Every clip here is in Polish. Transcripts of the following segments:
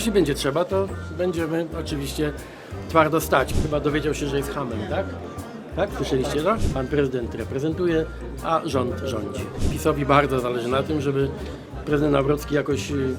jeśli będzie trzeba, to będziemy oczywiście twardo stać. Chyba dowiedział się, że jest hamem, tak? Tak? Słyszeliście to? Pan prezydent reprezentuje, a rząd rządzi. PiSowi bardzo zależy na tym, żeby prezydent Nawrocki jakoś y, y,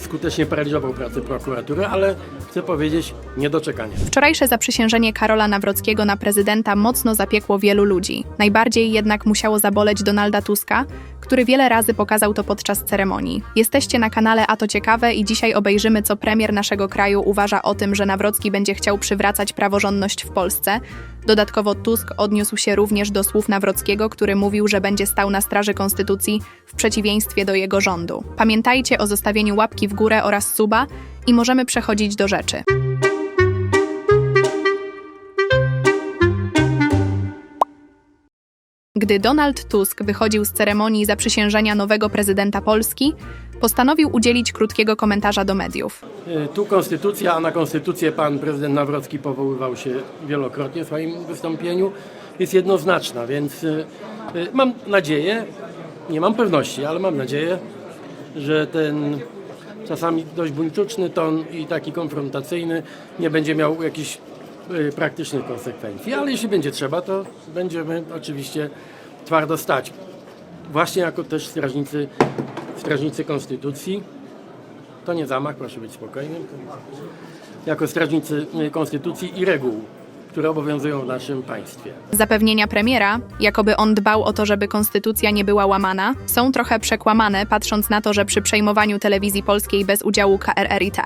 skutecznie paraliżował pracę prokuratury, ale chcę powiedzieć niedoczekanie. Wczorajsze zaprzysiężenie Karola Nawrockiego na prezydenta mocno zapiekło wielu ludzi. Najbardziej jednak musiało zaboleć Donalda Tuska, który wiele razy pokazał to podczas ceremonii. Jesteście na kanale A to ciekawe i dzisiaj obejrzymy, co premier naszego kraju uważa o tym, że Nawrocki będzie chciał przywracać praworządność w Polsce. Dodatkowo Tusk odniósł się również do słów Nawrockiego, który mówił, że będzie stał na straży konstytucji w przeciwieństwie do jego rządu. Pamiętajcie o zostawieniu łapki w górę oraz suba i możemy przechodzić do rzeczy. Gdy Donald Tusk wychodził z ceremonii zaprzysiężenia nowego prezydenta Polski, postanowił udzielić krótkiego komentarza do mediów. Y, Tu konstytucja, a na konstytucję pan prezydent Nawrocki powoływał się wielokrotnie w swoim wystąpieniu, jest jednoznaczna, więc y, y, mam nadzieję, nie mam pewności, ale mam nadzieję, że ten czasami dość buńczuczny ton i taki konfrontacyjny nie będzie miał jakichś praktycznych konsekwencji, ale jeśli będzie trzeba, to będziemy oczywiście twardo stać. Właśnie jako też strażnicy, strażnicy konstytucji, to nie zamach, proszę być spokojnym. Jako strażnicy y, konstytucji i reguł, które obowiązują w naszym państwie. Zapewnienia premiera, jakoby on dbał o to, żeby konstytucja nie była łamana, są trochę przekłamane, patrząc na to, że przy przejmowaniu telewizji polskiej bez udziału KRRiT,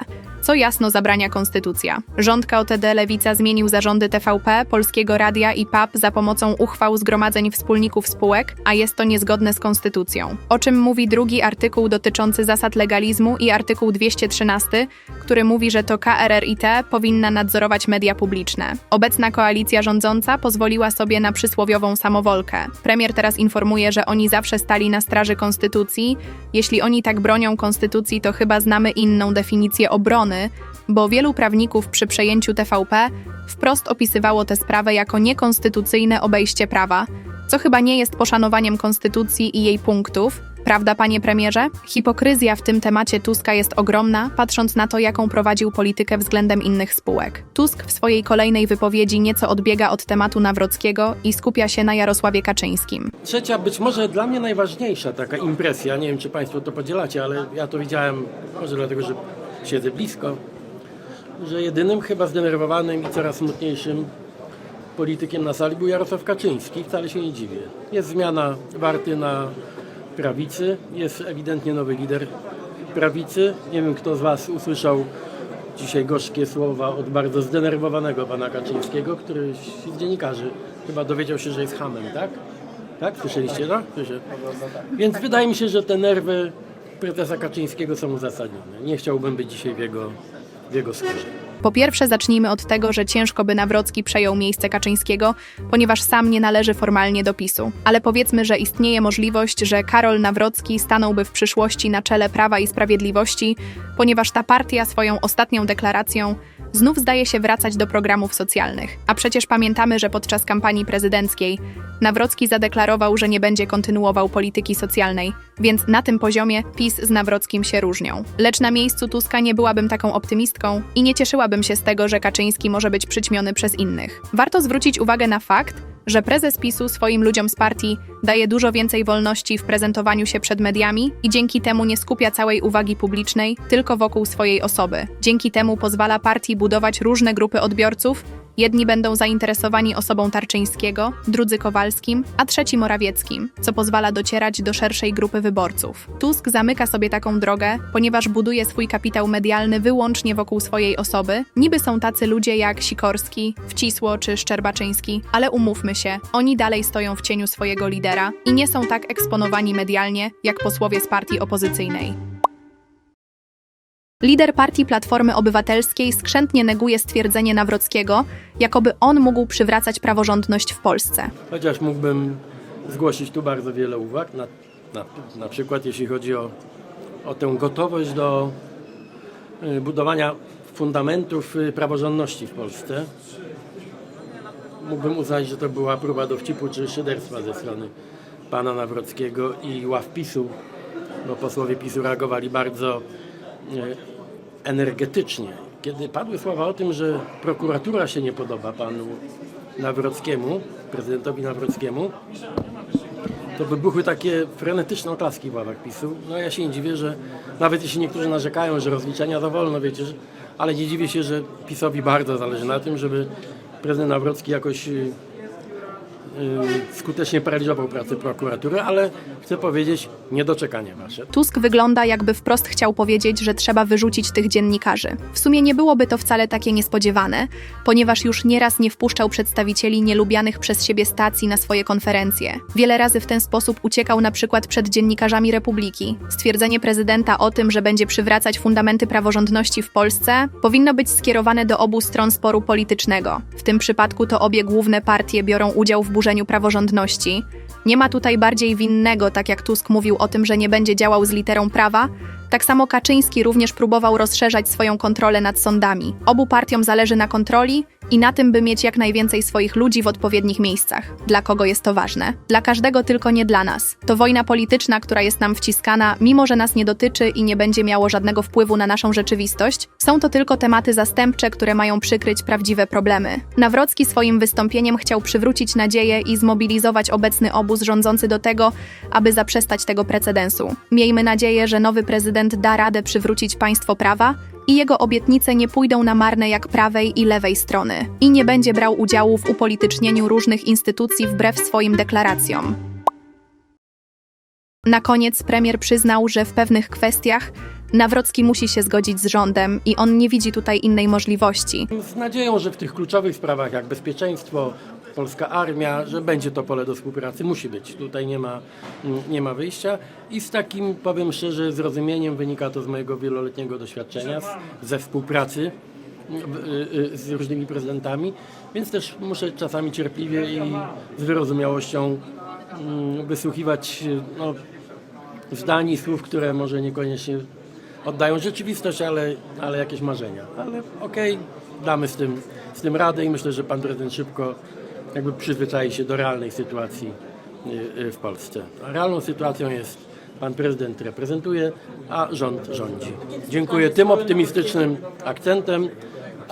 co jasno zabrania konstytucja. Rząd KOTD Lewica zmienił zarządy TVP, Polskiego Radia i PAP za pomocą uchwał zgromadzeń wspólników spółek, a jest to niezgodne z konstytucją. O czym mówi drugi artykuł dotyczący zasad legalizmu i artykuł 213, który mówi, że to KRRiT powinna nadzorować media publiczne. Obecna koalicja rządząca pozwoliła sobie na przysłowiową samowolkę. Premier teraz informuje, że oni zawsze stali na straży konstytucji. Jeśli oni tak bronią konstytucji, to chyba znamy inną definicję obrony, bo wielu prawników przy przejęciu TVP wprost opisywało tę sprawę jako niekonstytucyjne obejście prawa, co chyba nie jest poszanowaniem konstytucji i jej punktów. Prawda, panie premierze? Hipokryzja w tym temacie Tuska jest ogromna, patrząc na to, jaką prowadził politykę względem innych spółek. Tusk w swojej kolejnej wypowiedzi nieco odbiega od tematu Nawrockiego i skupia się na Jarosławie Kaczyńskim. Trzecia, być może dla mnie najważniejsza taka impresja, nie wiem czy Państwo to podzielacie, ale ja to widziałem, może dlatego, że siedzę blisko, że jedynym chyba zdenerwowanym i coraz smutniejszym politykiem na sali był Jarosław Kaczyński. Wcale się nie dziwię. Jest zmiana warty na prawicy, jest ewidentnie nowy lider prawicy. Nie wiem, kto z Was usłyszał dzisiaj gorzkie słowa od bardzo zdenerwowanego pana Kaczyńskiego, który z dziennikarzy chyba dowiedział się, że jest hamem, tak? Tak? Słyszeliście to? Słyszę. Więc wydaje mi się, że te nerwy prezesa Kaczyńskiego są uzasadnione. Nie chciałbym być dzisiaj w jego, w jego skórze. Po pierwsze, zacznijmy od tego, że ciężko by Nawrocki przejął miejsce Kaczyńskiego, ponieważ sam nie należy formalnie do PiSu. Ale powiedzmy, że istnieje możliwość, że Karol Nawrocki stanąłby w przyszłości na czele Prawa i Sprawiedliwości, ponieważ ta partia swoją ostatnią deklaracją znów zdaje się wracać do programów socjalnych. A przecież pamiętamy, że podczas kampanii prezydenckiej Nawrocki zadeklarował, że nie będzie kontynuował polityki socjalnej, więc na tym poziomie PiS z Nawrockim się różnią. Lecz na miejscu Tuska nie byłabym taką optymistką i nie cieszyłabym się z tego, że Kaczyński może być przyćmiony przez innych. Warto zwrócić uwagę na fakt, że prezes PiSu swoim ludziom z partii daje dużo więcej wolności w prezentowaniu się przed mediami i dzięki temu nie skupia całej uwagi publicznej tylko wokół swojej osoby. Dzięki temu pozwala partii budować różne grupy odbiorców. Jedni będą zainteresowani osobą Tarczyńskiego, drudzy Kowalskim, a trzeci Morawieckim, co pozwala docierać do szerszej grupy wyborców. Tusk zamyka sobie taką drogę, ponieważ buduje swój kapitał medialny wyłącznie wokół swojej osoby. Niby są tacy ludzie jak Sikorski, Wcisło czy Szczerbaczyński, ale umówmy się, oni dalej stoją w cieniu swojego lidera i nie są tak eksponowani medialnie jak posłowie z partii opozycyjnej. Lider partii Platformy Obywatelskiej skrzętnie neguje stwierdzenie Nawrockiego, jakoby on mógł przywracać praworządność w Polsce. Chociaż mógłbym zgłosić tu bardzo wiele uwag, na, na, na przykład jeśli chodzi o, o tę gotowość do y, budowania fundamentów y, praworządności w Polsce. Mógłbym uznać, że to była próba dowcipu czy szyderstwa ze strony pana Nawrockiego i ław PiSu, bo posłowie PiSu reagowali bardzo energetycznie. Kiedy padły słowa o tym, że prokuratura się nie podoba panu Nawrockiemu, prezydentowi Nawrockiemu, to wybuchły takie frenetyczne oklaski w ławach PiSu. No ja się nie dziwię, że nawet jeśli niektórzy narzekają, że rozliczenia za wolno, wiecie, ale nie dziwię się, że PiSowi bardzo zależy na tym, żeby prezydent Nawrocki jakoś y, skutecznie paraliżował pracę prokuratury, ale chcę powiedzieć, niedoczekanie wasze. Tusk wygląda, jakby wprost chciał powiedzieć, że trzeba wyrzucić tych dziennikarzy. W sumie nie byłoby to wcale takie niespodziewane, ponieważ już nieraz nie wpuszczał przedstawicieli nielubianych przez siebie stacji na swoje konferencje. Wiele razy w ten sposób uciekał na przykład przed dziennikarzami Republiki. Stwierdzenie prezydenta o tym, że będzie przywracać fundamenty praworządności w Polsce, powinno być skierowane do obu stron sporu politycznego. W tym przypadku to obie główne partie biorą udział w burzeniu praworządności. Nie ma tutaj bardziej winnego, tak jak Tusk mówił o tym, że nie będzie działał z literą prawa. Tak samo Kaczyński również próbował rozszerzać swoją kontrolę nad sądami. Obu partiom zależy na kontroli i na tym, by mieć jak najwięcej swoich ludzi w odpowiednich miejscach. Dla kogo jest to ważne? Dla każdego, tylko nie dla nas. To wojna polityczna, która jest nam wciskana, mimo że nas nie dotyczy i nie będzie miało żadnego wpływu na naszą rzeczywistość. Są to tylko tematy zastępcze, które mają przykryć prawdziwe problemy. Nawrocki swoim wystąpieniem chciał przywrócić nadzieję i zmobilizować obecny obóz rządzący do tego, aby zaprzestać tego precedensu. Miejmy nadzieję, że nowy prezydent da radę przywrócić państwo prawa i jego obietnice nie pójdą na marne jak prawej i lewej strony i nie będzie brał udziału w upolitycznieniu różnych instytucji wbrew swoim deklaracjom. Na koniec premier przyznał, że w pewnych kwestiach Nawrocki musi się zgodzić z rządem i on nie widzi tutaj innej możliwości. Z nadzieją, że w tych kluczowych sprawach jak bezpieczeństwo, polska armia, że będzie to pole do współpracy, musi być. Tutaj nie ma, nie ma wyjścia i z takim, powiem szczerze, zrozumieniem wynika to z mojego wieloletniego doświadczenia z, ze współpracy y, y, z różnymi prezydentami, więc też muszę czasami cierpliwie i z wyrozumiałością mm, wysłuchiwać no, zdań i słów, które może niekoniecznie oddają rzeczywistość, ale, ale jakieś marzenia. Ale okej, damy z tym, z tym radę i myślę, że pan prezydent szybko jakby przyzwyczai się do realnej sytuacji y, y, w Polsce. A realną sytuacją jest pan prezydent reprezentuje, a rząd rządzi. Dziękuję tym optymistycznym akcentem.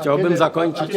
Chciałbym zakończyć.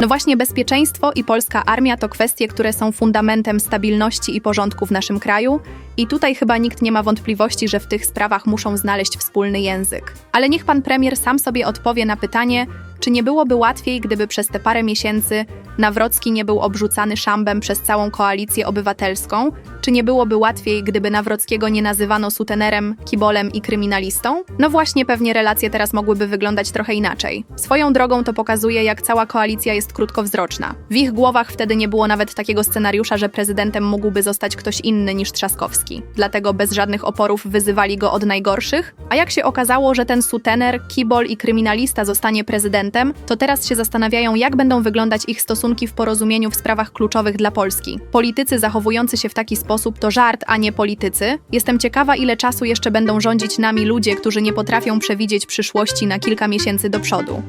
No właśnie bezpieczeństwo i polska armia to kwestie, które są fundamentem stabilności i porządku w naszym kraju i tutaj chyba nikt nie ma wątpliwości, że w tych sprawach muszą znaleźć wspólny język. Ale niech pan premier sam sobie odpowie na pytanie, czy nie byłoby łatwiej, gdyby przez te parę miesięcy Nawrocki nie był obrzucany szambem przez całą koalicję obywatelską? Czy nie byłoby łatwiej, gdyby Nawrockiego nie nazywano sutenerem, kibolem i kryminalistą? No właśnie, pewnie relacje teraz mogłyby wyglądać trochę inaczej. Swoją drogą to pokazuje, jak cała koalicja jest krótkowzroczna. W ich głowach wtedy nie było nawet takiego scenariusza, że prezydentem mógłby zostać ktoś inny niż Trzaskowski. Dlatego bez żadnych oporów wyzywali go od najgorszych. A jak się okazało, że ten sutener, kibol i kryminalista zostanie prezydentem, to teraz się zastanawiają, jak będą wyglądać ich stosunki w porozumieniu w sprawach kluczowych dla Polski. Politycy zachowujący się w taki sposób to żart, a nie politycy. Jestem ciekawa, ile czasu jeszcze będą rządzić nami ludzie, którzy nie potrafią przewidzieć przyszłości na kilka miesięcy do przodu.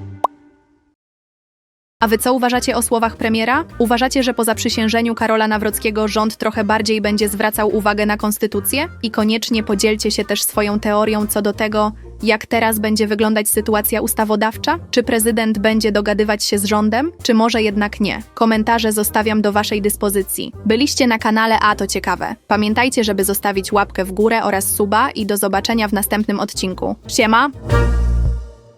A wy co uważacie o słowach premiera? Uważacie, że po zaprzysiężeniu Karola Nawrockiego rząd trochę bardziej będzie zwracał uwagę na konstytucję? I koniecznie podzielcie się też swoją teorią co do tego, jak teraz będzie wyglądać sytuacja ustawodawcza? Czy prezydent będzie dogadywać się z rządem, czy może jednak nie? Komentarze zostawiam do waszej dyspozycji. Byliście na kanale A to ciekawe. Pamiętajcie, żeby zostawić łapkę w górę oraz suba i do zobaczenia w następnym odcinku. Siema!